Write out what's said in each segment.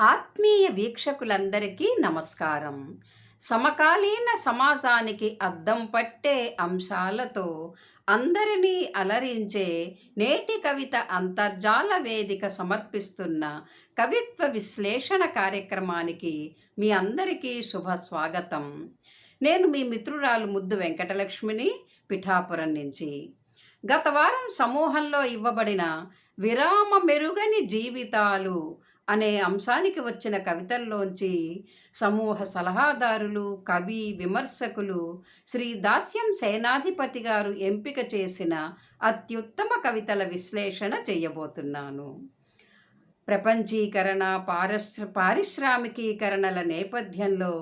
ఆత్మీయ వీక్షకులందరికీ నమస్కారం. సమకాలీన సమాజానికి అద్దం పట్టే అంశాలతో అందరినీ అలరించే నేటి కవిత అంతర్జాల వేదిక సమర్పిస్తున్న కవిత్వ విశ్లేషణ కార్యక్రమానికి మీ అందరికీ శుభ స్వాగతం. నేను మీ మిత్రురాలు ముద్దు వెంకటలక్ష్మిని పిఠాపురం నుంచి. గత వారం సమూహంలో ఇవ్వబడిన విరామ మెరుగని జీవితాలు అనే అంశానికి వచ్చిన కవితల్లోంచి సమూహ సలహాదారులు కవి విమర్శకులు శ్రీ దాస్యం సేనాధిపతి గారు ఎంపిక చేసిన అత్యుత్తమ కవితల విశ్లేషణ చేయబోతున్నాను. ప్రపంచీకరణ పారిశ్ర పారిశ్రామికీకరణల నేపథ్యంలో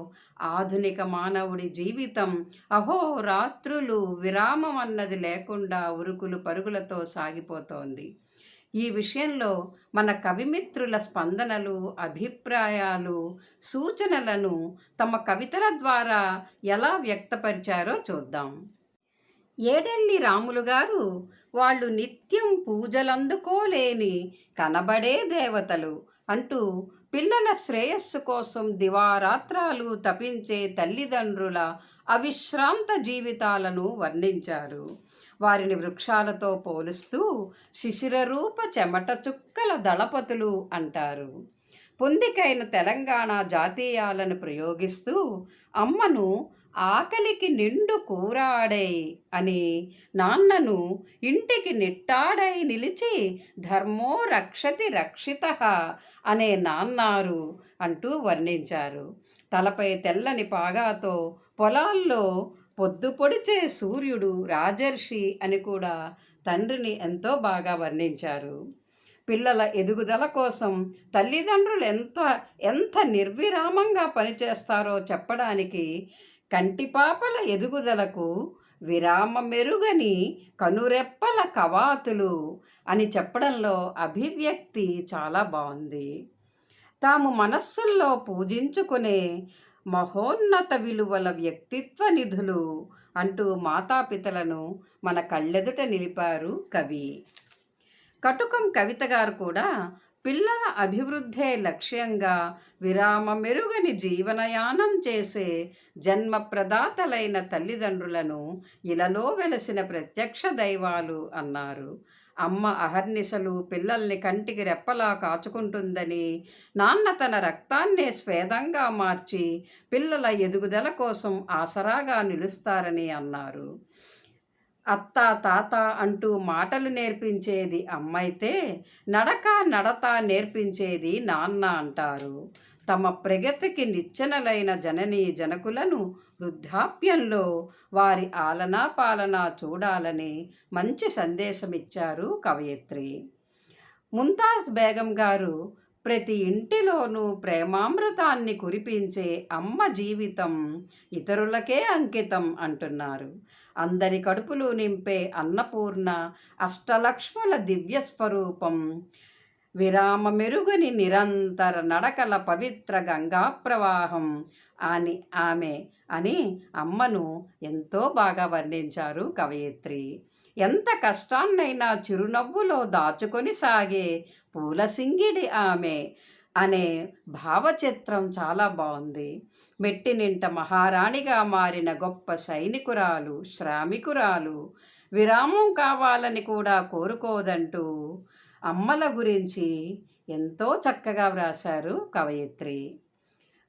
ఆధునిక మానవుడి జీవితం అహోరాత్రులు విరామం అన్నది లేకుండా ఉరుకులు పరుగులతో సాగిపోతోంది. ఈ విషయంలో మన కవిమిత్రుల స్పందనలు అభిప్రాయాలు సూచనలను తమ కవితల ద్వారా ఎలా వ్యక్తపరిచారో చూద్దాం. ఏడెల్లి రాములు గారు వాళ్ళు నిత్యం పూజలందుకోలేని కనబడే దేవతలు అంటూ పిల్లల శ్రేయస్సు కోసం దివారాత్రాలు తపించే తల్లిదండ్రుల అవిశ్రాంత జీవితాలను వర్ణించారు. వారిని వృక్షాలతో పోలుస్తూ శిశిరరూప చెమట చుక్కల దళపతులు అంటారు. పొందికైన తెలంగాణ జాతీయాలను ప్రయోగిస్తూ అమ్మను ఆకలికి నిండు కూరాడై అని నాన్నను ఇంటికి నిట్టాడై నిలిచి ధర్మో రక్షతి రక్షిత అనే నాన్నారు అంటూ వర్ణించారు. తలపై తెల్లని పాగాతో పొలాల్లో పొద్దు పొడిచే సూర్యుడు రాజర్షి అని కూడా తండ్రిని ఎంతో బాగా వర్ణించారు. పిల్లల ఎదుగుదల కోసం తల్లిదండ్రులు ఎంత ఎంత నిర్విరామంగా పనిచేస్తారో చెప్పడానికి కంటిపాపల ఎదుగుదలకు విరామ మెరుగని కనురెప్పల కవాతులు అని చెప్పడంలో అభివ్యక్తి చాలా బాగుంది. తాము మనస్సుల్లో పూజించుకునే మహోన్నత విలువల వ్యక్తిత్వ నిధులు అంటూ మాతాపితలను మన కళ్ళెదుట నిలిపారు కవి. కటుకం కవిత గారు కూడా పిల్లల అభివృద్ధే లక్ష్యంగా విరామ మెరుగని జీవనయానం చేసే జన్మ ప్రదాతలైన తల్లిదండ్రులను ఇలలో వెలసిన ప్రత్యక్ష దైవాలు అన్నారు. అమ్మ అహర్నిశలు పిల్లల్ని కంటికి రెప్పలా కాచుకుంటుందని నాన్న తన రక్తాన్నే స్వేదంగా మార్చి పిల్లల ఎదుగుదల కోసం ఆసరాగా నిలుస్తారని అన్నారు. అత్త తాత అంటూ మాటలు నేర్పించేది అమ్మైతే నడక నడత నేర్పించేది నాన్న అంటారు. తమ ప్రగతికి నిచ్చెనలైన జననీ జనకులను వృద్ధాప్యంలో వారి ఆలనా పాలన చూడాలని మంచి సందేశం ఇచ్చారు కవయిత్రి. ముంతాజ్ బేగం గారు ప్రతి ఇంటిలోనూ ప్రేమామృతాన్ని కురిపించే అమ్మ జీవితం ఇతరులకే అంకితం అంటున్నారు. అందరి కడుపులు నింపే అన్నపూర్ణ అష్టలక్ష్ముల దివ్య విరామ మెరుగుని నిరంతర నడకల పవిత్ర గంగా ప్రవాహం అని ఆమె అని అమ్మను ఎంతో బాగా వర్ణించారు కవయిత్రి. ఎంత కష్టాన్నైనా చిరునవ్వులో దాచుకొని సాగే పూలసింగిడి ఆమె అనే భావచిత్రం చాలా బాగుంది మెట్టినింట మహారాణిగా మారిన గొప్ప సైనికురాలు శ్రామికురాలు విరామం కావాలని కూడా కోరుకోదంటూ అమ్మల గురించి ఎంతో చక్కగా వ్రాశారు కవయిత్రి.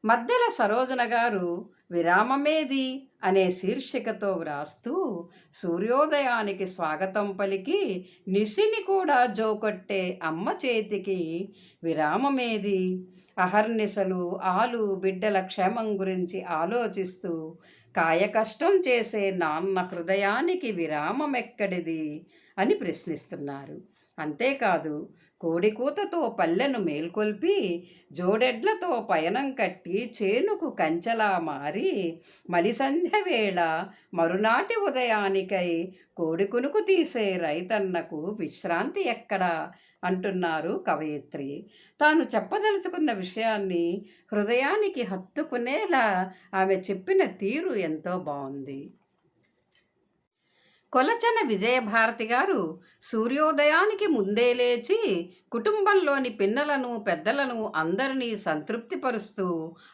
మధ్యల సరోజన గారు విరామమేది అనే శీర్షికతో వ్రాస్తూ సూర్యోదయానికి స్వాగతం పలికి నిసిని కూడా జోకొట్టే అమ్మ చేతికి విరామమేది? అహర్నిశలు ఆలు బిడ్డల క్షేమం గురించి ఆలోచిస్తూ కాయకష్టం చేసే నాన్న హృదయానికి విరామం ఎక్కడిది? అని ప్రశ్నిస్తున్నారు. అంతేకాదు కోడికూతతో పల్లెను మేల్కొల్పి జోడెడ్లతో పయనం కట్టి చేనుకు కంచెలా మారి మలిసంధ్య వేళ మరునాటి ఉదయానికై కోడికునుకు తీసే రైతన్నకు విశ్రాంతి ఎక్కడా? అంటున్నారు కవయిత్రి. తాను చెప్పదలుచుకున్న విషయాన్ని హృదయానికి హత్తుకునేలా ఆమె చెప్పిన తీరు ఎంతో బాగుంది కొలచన విజయభారతి గారు సూర్యోదయానికి ముందే లేచి కుటుంబంలోని పిన్నలను పెద్దలను అందరినీ సంతృప్తిపరుస్తూ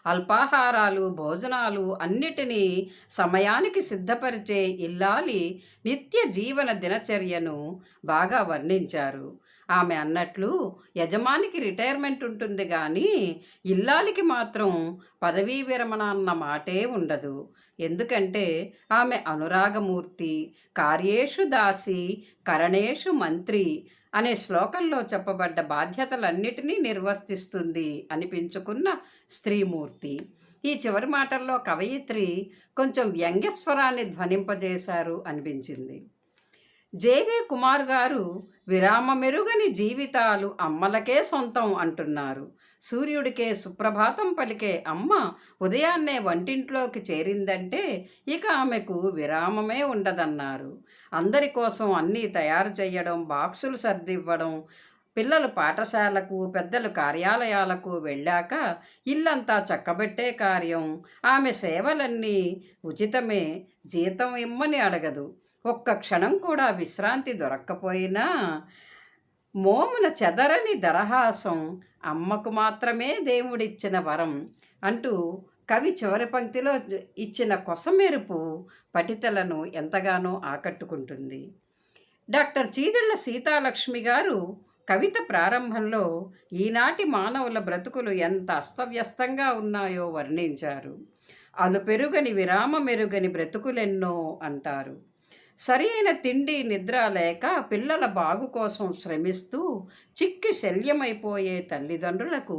అల్పాహారాలు భోజనాలు అన్నిటినీ సమయానికి సిద్ధపరిచే ఇల్లాలి నిత్య జీవన దినచర్యను బాగా వర్ణించారు. ఆమె అన్నట్లు యజమానికి రిటైర్మెంట్ ఉంటుంది కానీ ఇల్లాలికి మాత్రం పదవీ విరమణ అన్న మాటే ఉండదు. ఎందుకంటే ఆమె అనురాగమూర్తి కార్యేషు దాసి కరణేషు మంత్రి అనే శ్లోకంలో చెప్పబడ్డ బాధ్యతలన్నిటినీ నిర్వర్తిస్తుంది అనిపించుకున్న స్త్రీమూర్తి. ఈ చివరి మాటల్లో కవయిత్రి కొంచెం వ్యంగ్యస్వరాన్ని ధ్వనింపజేశారు అనిపించింది. జేవి కుమార్ గారు విరామ మెరుగని జీవితాలు అమ్మలకే సొంతం అంటున్నారు. సూర్యుడికే సుప్రభాతం పలికే అమ్మ ఉదయాన్నే వంటింట్లోకి చేరిందంటే ఇక ఆమెకు విరామమే ఉండదన్నారు. అందరి కోసం అన్నీ తయారు చేయడం బాక్సులు సర్దివ్వడం పిల్లలు పాఠశాలకు పెద్దలు కార్యాలయాలకు వెళ్ళాక ఇల్లంతా చక్కబెట్టే కార్యం ఆమె సేవలన్నీ ఉచితమే జీతం ఇమ్మని అడగదు. ఒక్క క్షణం కూడా విశ్రాంతి దొరక్కపోయినా మోమున చెదరని దరహాసం అమ్మకు మాత్రమే దేవుడిచ్చిన వరం అంటూ కవి చివరి పంక్తిలో ఇచ్చిన కొసమెరుపు పఠితలను ఎంతగానో ఆకట్టుకుంటుంది. డాక్టర్ చీదిళ్ళ సీతాలక్ష్మి గారు కవిత ప్రారంభంలో ఈనాటి మానవుల బ్రతుకులు ఎంత అస్తవ్యస్తంగా ఉన్నాయో వర్ణించారు. అలుపెరుగని విరామమెరుగని బ్రతుకులెన్నో అంటారు. సరి అయిన తిండి నిద్ర లేక పిల్లల బాగు కోసం శ్రమిస్తూ చిక్కి శల్యమైపోయే తల్లిదండ్రులకు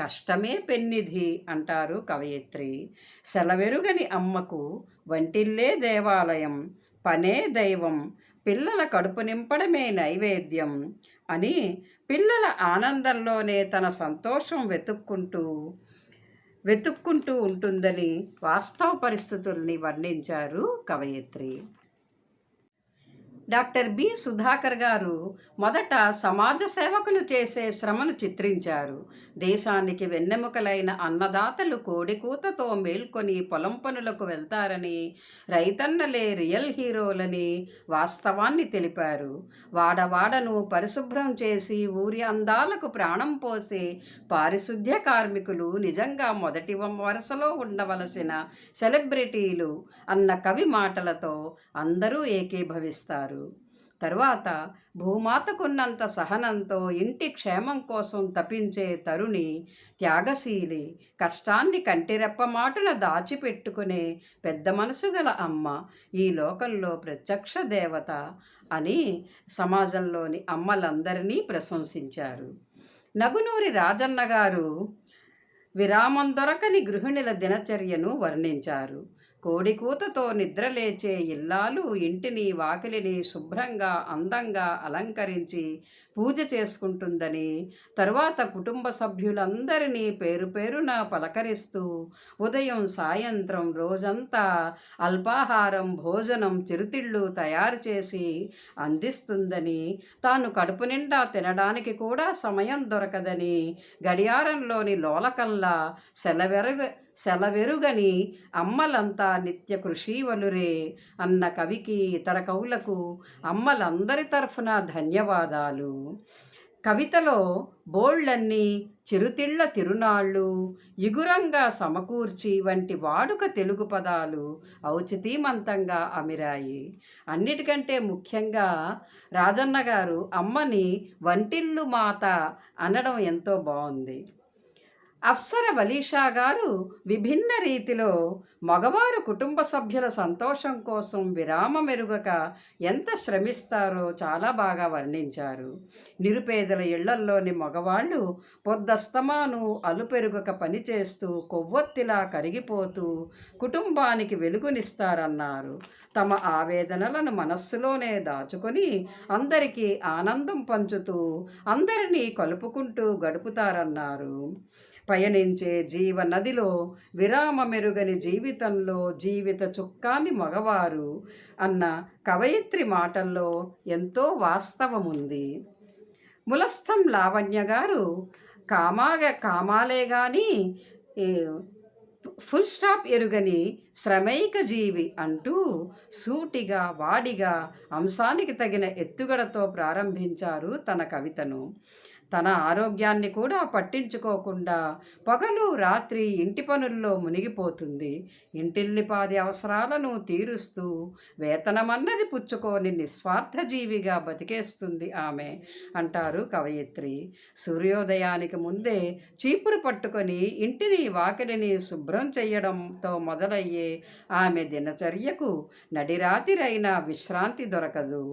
కష్టమే పెన్నిధి అంటారు కవయిత్రి. సెలవెరుగని అమ్మకు వంటిల్లే దేవాలయం పనే దైవం పిల్లల కడుపు నింపడమే నైవేద్యం అని పిల్లల ఆనందంలోనే తన సంతోషం వెతుక్కుంటూ వెతుక్కుంటూ ఉంటుందని వాస్తవ పరిస్థితుల్ని వర్ణించారు కవయిత్రి. Doctor B. సుధాకర్ గారు మొదట సమాజ సేవకులు చేసే శ్రమను చిత్రించారు. దేశానికి వెన్నెముకలైన అన్నదాతలు కోడికూతతో మేల్కొని పొలం పనులకు వెళ్తారని రైతన్నలే రియల్ హీరోలని వాస్తవాన్ని తెలిపారు. వాడవాడను పరిశుభ్రం చేసి ఊరి అందాలకు ప్రాణం పోసే పారిశుద్ధ్య కార్మికులు నిజంగా మొదటి వరుసలో ఉండవలసిన సెలబ్రిటీలు అన్న కవి మాటలతో అందరూ ఏకీభవిస్తారు. తరువాత భూమాతకున్నంత సహనంతో ఇంటి క్షేమం కోసం తపించే తరుణి త్యాగశీలి కష్టాన్ని కంటిరెప్పమాటున దాచిపెట్టుకునే పెద్ద మనసు గల అమ్మ ఈ లోకంలో ప్రత్యక్ష దేవత అని సమాజంలోని అమ్మలందరినీ ప్రశంసించారు. నగునూరి రాజన్న గారు విరామం దొరకని గృహిణుల దినచర్యను వర్ణించారు. కోడికూతతో నిద్రలేచే ఇల్లాలు ఇంటిని వాకిలిని శుభ్రంగా అందంగా అలంకరించి పూజ చేసుకుంటుందని తరువాత కుటుంబ సభ్యులందరినీ పేరు పేరున పలకరిస్తూ ఉదయం సాయంత్రం రోజంతా అల్పాహారం భోజనం చిరుతిళ్ళు తయారు చేసి అందిస్తుందని తాను కడుపు నిండా తినడానికి కూడా సమయం దొరకదని గడియారంలోని లోలకల్లా సెలవెరగ సెలవెరుగని అమ్మలంతా నిత్య కృషీవలురే అన్న కవికి ఇతర కవులకు అమ్మలందరి తరఫున ధన్యవాదాలు. కవితలో బోళ్ళన్నీ చిరుతిళ్ళ తిరునాళ్ళు ఇగురంగా సమకూర్చి వంటి వాడుక తెలుగు పదాలు ఔచితీమంతంగా అమిరాయి. అన్నిటికంటే ముఖ్యంగా రాజన్న గారు అమ్మని వంటిల్లు మాత అనడం ఎంతో బాగుంది అప్సర వలీషా గారు విభిన్న రీతిలో మగవారు కుటుంబ సభ్యుల సంతోషం కోసం విరామ మెరుగక ఎంత శ్రమిస్తారో చాలా బాగా వర్ణించారు. నిరుపేదల ఇళ్ళల్లోని మగవాళ్ళు పొద్దస్తమాను అలుపెరుగక పనిచేస్తూ కొవ్వొత్తిలా కరిగిపోతూ కుటుంబానికి వెలుగునిస్తారన్నారు. తమ ఆవేదనలను మనస్సులోనే దాచుకొని అందరికీ ఆనందం పంచుతూ అందరినీ కలుపుకుంటూ గడుపుతారన్నారు. పయనించే జీవ నదిలో విరామ మెరుగని జీవితంలో జీవిత చుక్కాన్ని మగవారు అన్న కవయిత్రి మాటల్లో ఎంతో వాస్తవముంది. ములస్థం లావణ్య గారు కామాగ కామాలే కానీ ఫుల్ స్టాప్ ఎరుగని శ్రమైక జీవి అంటూ సూటిగా వాడిగా అంశానికి తగిన ఎత్తుగడతో ప్రారంభించారు తన కవితను. తన ఆరోగ్యాన్ని కూడా పట్టించుకోకుండా పగలు రాత్రి ఇంటి పనుల్లో మునిగిపోతుంది. ఇంటిల్లిపాది అవసరాలను తీరుస్తూ వేతనమన్నది పుచ్చుకొని నిస్వార్థ జీవిగా బతికేస్తుంది ఆమె అంటారు కవయిత్రి. సూర్యోదయానికి ముందే చీపురు పట్టుకొని ఇంటిని వాకిలిని శుభ్రం చేయడంతో మొదలయ్యే ఆమె దినచర్యకు నడిరాతిరైన విశ్రాంతి దొరకదు.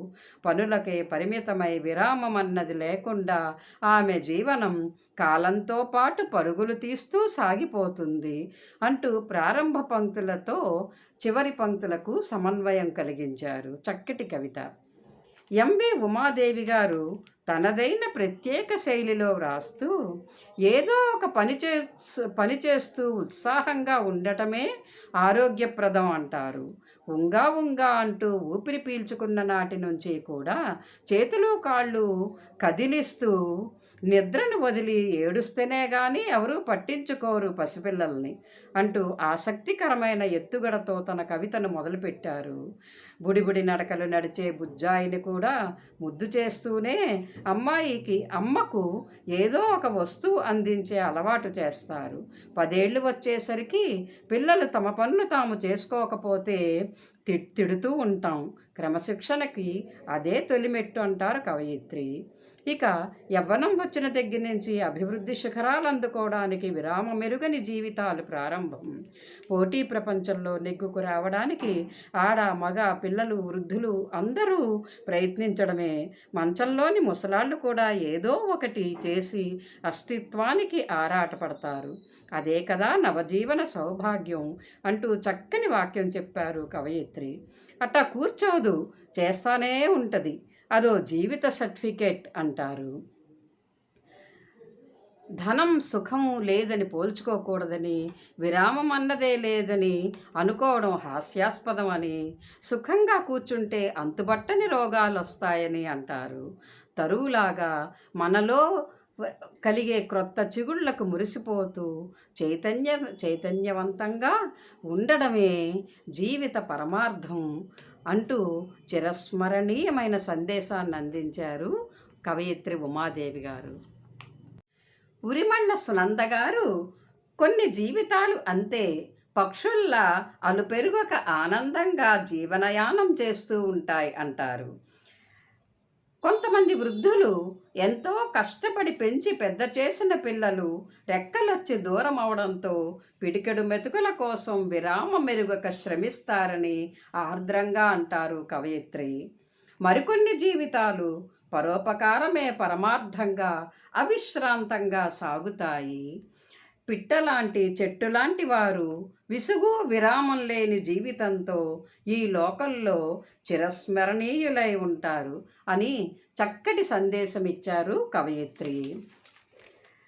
పనులకే పరిమితమై విరామం అన్నది లేకుండా ఆమె జీవనం కాలంతో పాటు పరుగులు తీస్తూ సాగిపోతుంది అంటూ ప్రారంభ పంక్తులతో చివరి పంక్తులకు సమన్వయం కలిగించారు చక్కటి కవిత. ఎంవి ఉమాదేవి గారు తనదైన ప్రత్యేక శైలిలో వ్రాస్తూ ఏదో ఒక పని చే పని చేస్తూ ఉత్సాహంగా ఉండటమే ఆరోగ్యప్రదం అంటారు. ఉంగా ఉంగా అంటూ ఊపిరి పీల్చుకున్న నాటి నుంచి కూడా చేతులు కాళ్ళు కదిలిస్తూ నిద్రను వదిలి ఏడుస్తేనే కానీ ఎవరూ పట్టించుకోరు పసిపిల్లల్ని అంటూ ఆసక్తికరమైన ఎత్తుగడతో తన కవితను మొదలుపెట్టారు. బుడిబుడి నడకలు నడిచే బుజ్జాయిని కూడా ముద్దు చేస్తూనే అమ్మాయికి అమ్మకు ఏదో ఒక వస్తువు అందించే అలవాటు చేస్తారు. పదేళ్ళు వచ్చేసరికి పిల్లలు తమ పనులు తాము చేసుకోకపోతే తిడుతూ ఉంటాం. క్రమశిక్షణకి అదే తొలిమెట్టు అంటారు కవయిత్రి. ఇక యవ్వనం వచ్చిన దగ్గర నుంచి అభివృద్ధి శిఖరాలు అందుకోవడానికి విరామ మెరుగని జీవితాలు ప్రారంభం. పోటీ ప్రపంచంలో నెగ్గుకు రావడానికి ఆడ మగ పిల్ల పిల్లలు వృద్ధులు అందరూ ప్రయత్నించడమే. మంచంలోని ముసలాళ్ళు కూడా ఏదో ఒకటి చేసి అస్తిత్వానికి ఆరాటపడతారు. అదే కదా నవజీవన సౌభాగ్యం అంటూ చక్కని వాక్యం చెప్పారు కవయిత్రి. అట్టా కూర్చోదు చేస్తానే ఉంటుంది. అదో జీవిత సర్టిఫికేట్ అంటారు. ధనం సుఖము లేదని పోల్చుకోకూడదని విరామం అన్నదే లేదని అనుకోవడం హాస్యాస్పదమని సుఖంగా కూర్చుంటే అంతుబట్టని రోగాలు వస్తాయని అంటారు. తరువులాగా మనలో కలిగే క్రొత్త చిగుళ్ళకు మురిసిపోతూ చైతన్య చైతన్యవంతంగా ఉండడమే జీవిత పరమార్థం అంటూ చిరస్మరణీయమైన సందేశాన్ని అందించారు కవయిత్రి ఉమాదేవి గారు. ఉరిమళ్ళ సునంద గారు కొన్ని జీవితాలు అంతే. పక్షుల్లా అలుపెరుగక ఆనందంగా జీవనయానం చేస్తూ ఉంటాయి అంటారు. కొంతమంది వృద్ధులు ఎంతో కష్టపడి పెంచి పెద్ద చేసిన పిల్లలు రెక్కలొచ్చి దూరం అవడంతో పిడికెడు మెతుకుల కోసం విరామ మెరుగక శ్రమిస్తారని ఆర్ద్రంగా అంటారు కవయిత్రి. మరికొన్ని జీవితాలు పరోపకారమే పరమార్థంగా అవిశ్రాంతంగా సాగుతాయి. పిట్టలాంటి చెట్టులాంటి వారు విసుగు విరామం లేని జీవితంతో ఈ లోకంలో చిరస్మరణీయులై ఉంటారు అని చక్కటి సందేశం ఇచ్చారు కవయిత్రి.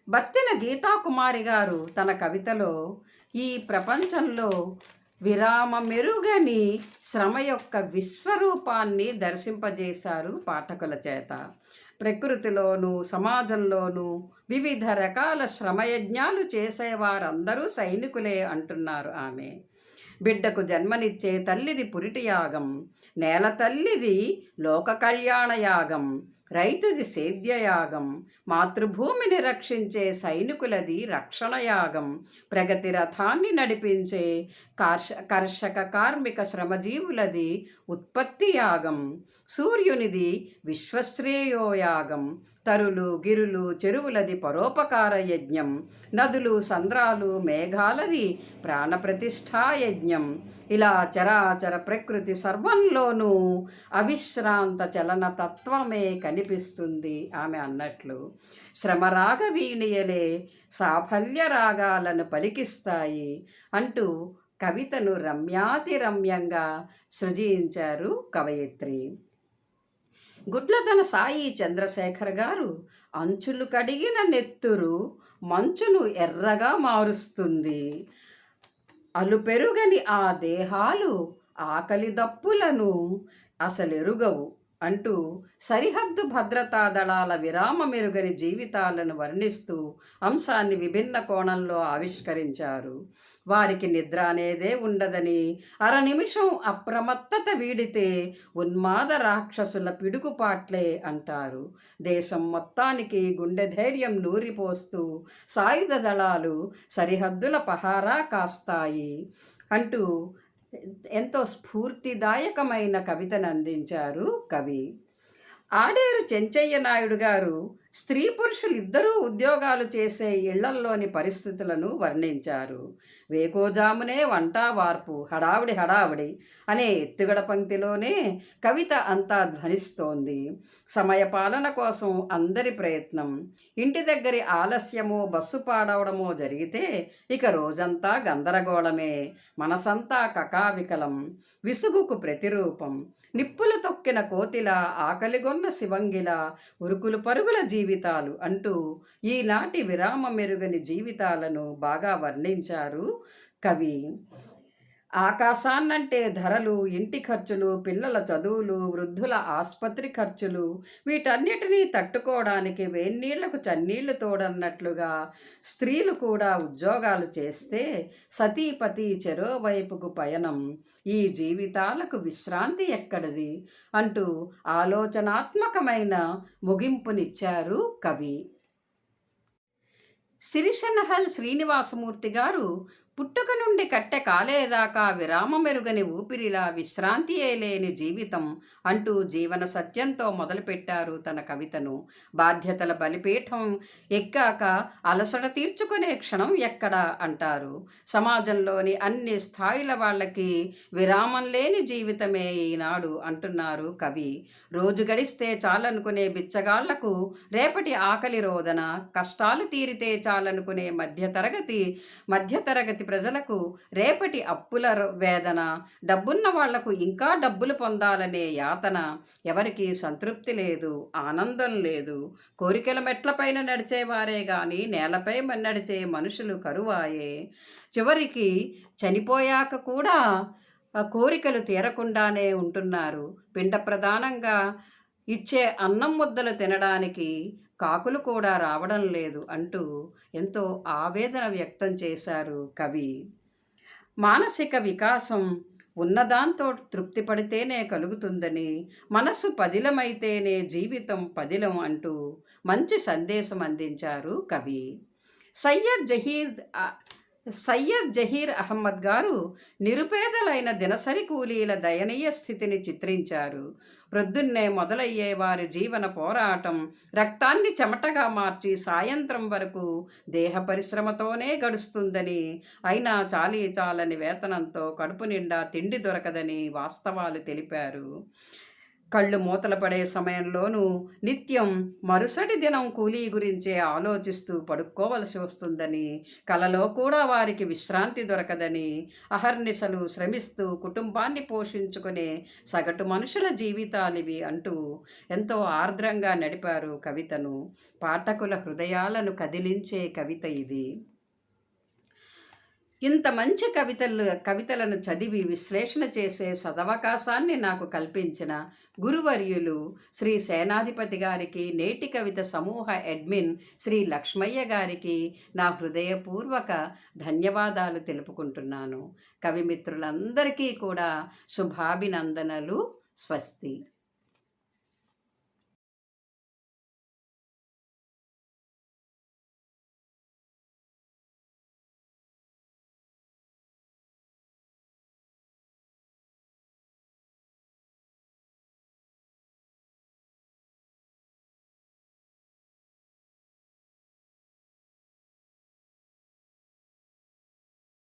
బత్తిన గీతాకుమారి గారు తన కవితలో ఈ ప్రపంచంలో విరామ మెరుగని శ్రమ యొక్క విశ్వరూపాన్ని దర్శింపజేశారు పాఠకుల చేత. ప్రకృతిలోనూ సమాజంలోనూ వివిధ రకాల శ్రమయజ్ఞాలు చేసేవారందరూ సైనికులే అంటున్నారు ఆమె. బిడ్డకు జన్మనిచ్చే తల్లిది పురిటి యాగం నేల తల్లిది లోక కళ్యాణ యాగం రైతుది సేద్యయాగం మాతృభూమిని రక్షించే సైనికులది రక్షణ యాగం ప్రగతి రథాన్ని నడిపించే కర్ష కర్షక కార్మిక శ్రమజీవులది ఉత్పత్తి యాగం సూర్యునిది విశ్వశ్రేయోయాగం తరులు గిరులు చెరువులది పరోపకార యజ్ఞం నదులు సంద్రాలు మేఘాలది ప్రాణప్రతిష్ఠా యజ్ఞం ఇలా చరాచర ప్రకృతి సర్వంలోనూ అవిశ్రాంత చలన తత్వమే కనిపిస్తుంది ఆమె అన్నట్లు. శ్రమరాగ వీణియలే సాఫల్య రాగాలను పలికిస్తాయి అంటూ కవితను రమ్యాతి రమ్యంగా సృజించారు కవయిత్రి. గుడ్లదన సాయి చంద్రశేఖర్ గారు అంచులు కడిగిన నెత్తురు మంచును ఎర్రగా మారుస్తుంది. అలుపెరుగని ఆ దేహాలు ఆకలి దప్పులను అసలెరుగవు. అంటూ సరిహద్దు భద్రతా దళాల విరామ మెరుగని జీవితాలను వర్ణిస్తూ అంశాన్ని విభిన్న కోణంలో ఆవిష్కరించారు. వారికి నిద్ర అనేదే ఉండదని అర నిమిషం అప్రమత్తత వీడితే ఉన్మాద రాక్షసుల పిడుగుపాట్లే అంటారు. దేశం మొత్తానికి గుండె ధైర్యం నూరిపోస్తూ సాయుధ దళాలు సరిహద్దుల పహారా కాస్తాయి అంటూ ఎంతో స్ఫూర్తిదాయకమైన కవితను అందించారు కవి. ఆడేరు చెంచయ్య నాయుడు గారు స్త్రీ పురుషులు ఇద్దరూ ఉద్యోగాలు చేసే ఇళ్ళల్లోని పరిస్థితులను వర్ణించారు. వేకోజామునే వంట వార్పు హడావిడి హడావిడి అనే ఎత్తుగడ పంక్తిలోనే కవిత అంతా ధ్వనిస్తోంది. సమయపాలన కోసం అందరి ప్రయత్నం. ఇంటి దగ్గరి ఆలస్యమో బస్సు పాడవడమో జరిగితే ఇక రోజంతా గందరగోళమే. మనసంతా కకావికలం. విసుగుకు ప్రతిరూపం. నిప్పులు తొక్కిన కోతిల ఆకలిగొన్న శివంగిల ఉరుకులు పరుగుల జీవితాలు అంటూ ఈనాటి విరామ మెరుగని జీవితాలను బాగా వర్ణించారు కవి. ఆకాశాన్నంటే ధరలు ఇంటి ఖర్చులు పిల్లల చదువులు వృద్ధుల ఆసుపత్రి ఖర్చులు వీటన్నిటినీ తట్టుకోవడానికి వేన్నీళ్ళకు చన్నీళ్ళు తోడన్నట్లుగా స్త్రీలు కూడా ఉద్యోగాలు చేస్తే సతీపతి చెరోవైపుకు పయనం. ఈ జీవితాలకు విశ్రాంతి ఎక్కడిది? అంటూ ఆలోచనాత్మకమైన ముగింపునిచ్చారు కవి. సిరిషనహల్ శ్రీనివాసమూర్తి గారు పుట్టుక నుండి కట్టె కాలేదాకా విరామమెరుగని ఊపిరిలా విశ్రాంతియే లేని జీవితం అంటూ జీవన సత్యంతో మొదలుపెట్టారు తన కవితను. బాధ్యతల బలిపీఠం ఎక్కాక అలసట తీర్చుకునే క్షణం ఎక్కడ అంటారు. సమాజంలోని అన్ని స్థాయిల వాళ్ళకి విరామం లేని జీవితమే ఈనాడు అంటున్నారు కవి. రోజు గడిస్తే చాలనుకునే బిచ్చగాళ్ళకు రేపటి ఆకలి రోదన కష్టాలు తీరితే చాలనుకునే మధ్యతరగతి మధ్యతరగతి తరగతి ప్రజలకు రేపటి అప్పుల వేదన డబ్బున్న వాళ్ళకు ఇంకా డబ్బులు పొందాలనే యాతన ఎవరికి సంతృప్తి లేదు ఆనందం లేదు. కోరికల మెట్లపైన నడిచేవారే గాని నేలపై నడిచే మనుషులు కరువాయే. చివరికి చనిపోయాక కూడా కోరికలు తీరకుండానే ఉంటున్నారు. పిండ ప్రధానంగా ఇచ్చే అన్నం ముద్దలు తినడానికి కాకులు కూడా రావడం లేదు అంటూ ఎంతో ఆవేదన వ్యక్తం చేశారు కవి. మానసిక వికాసం ఉన్నదాంతో తృప్తి పడితేనే కలుగుతుందని మనసు పదిలమైతేనే జీవితం పదిలం అంటూ మంచి సందేశం అందించారు కవి. సయ్యద్ జహీర్ సయ్యద్ జహీర్ అహ్మద్ గారు నిరుపేదలైన దినసరి కూలీల దయనీయ స్థితిని చిత్రించారు. ప్రొద్దున్నే మొదలయ్యే వారి జీవన పోరాటం రక్తాన్ని చెమటగా మార్చి సాయంత్రం వరకు దేహ పరిశ్రమతోనే గడుస్తుందని అయినా చాలీ చాలని వేతనంతో కడుపు నిండా తిండి దొరకదని వాస్తవాలు తెలిపారు. కళ్ళు మూతలు పడే సమయంలోనూ నిత్యం మరుసటి దినం కూలీ గురించే ఆలోచిస్తూ పడుక్కోవలసి వస్తుందని కలలో కూడా వారికి విశ్రాంతి దొరకదని అహర్నిశలు శ్రమిస్తూ కుటుంబాన్ని పోషించుకునే సగటు మనుషుల జీవితాలివి అంటూ ఎంతో ఆర్ద్రంగా నడిపారు కవితను. పాఠకుల హృదయాలను కదిలించే కవిత ఇది. ఇంత మంచి కవితలు కవితలను చదివి విశ్లేషణ చేసే సదవకాశాన్ని నాకు కల్పించిన గురువర్యులు శ్రీ సేనాధిపతి గారికి నేటి కవిత సమూహ అడ్మిన్ శ్రీ లక్ష్మయ్య గారికి నా హృదయపూర్వక ధన్యవాదాలు తెలుపుకుంటున్నాను. కవిమిత్రులందరికీ కూడా శుభాభినందనలు స్వస్తి.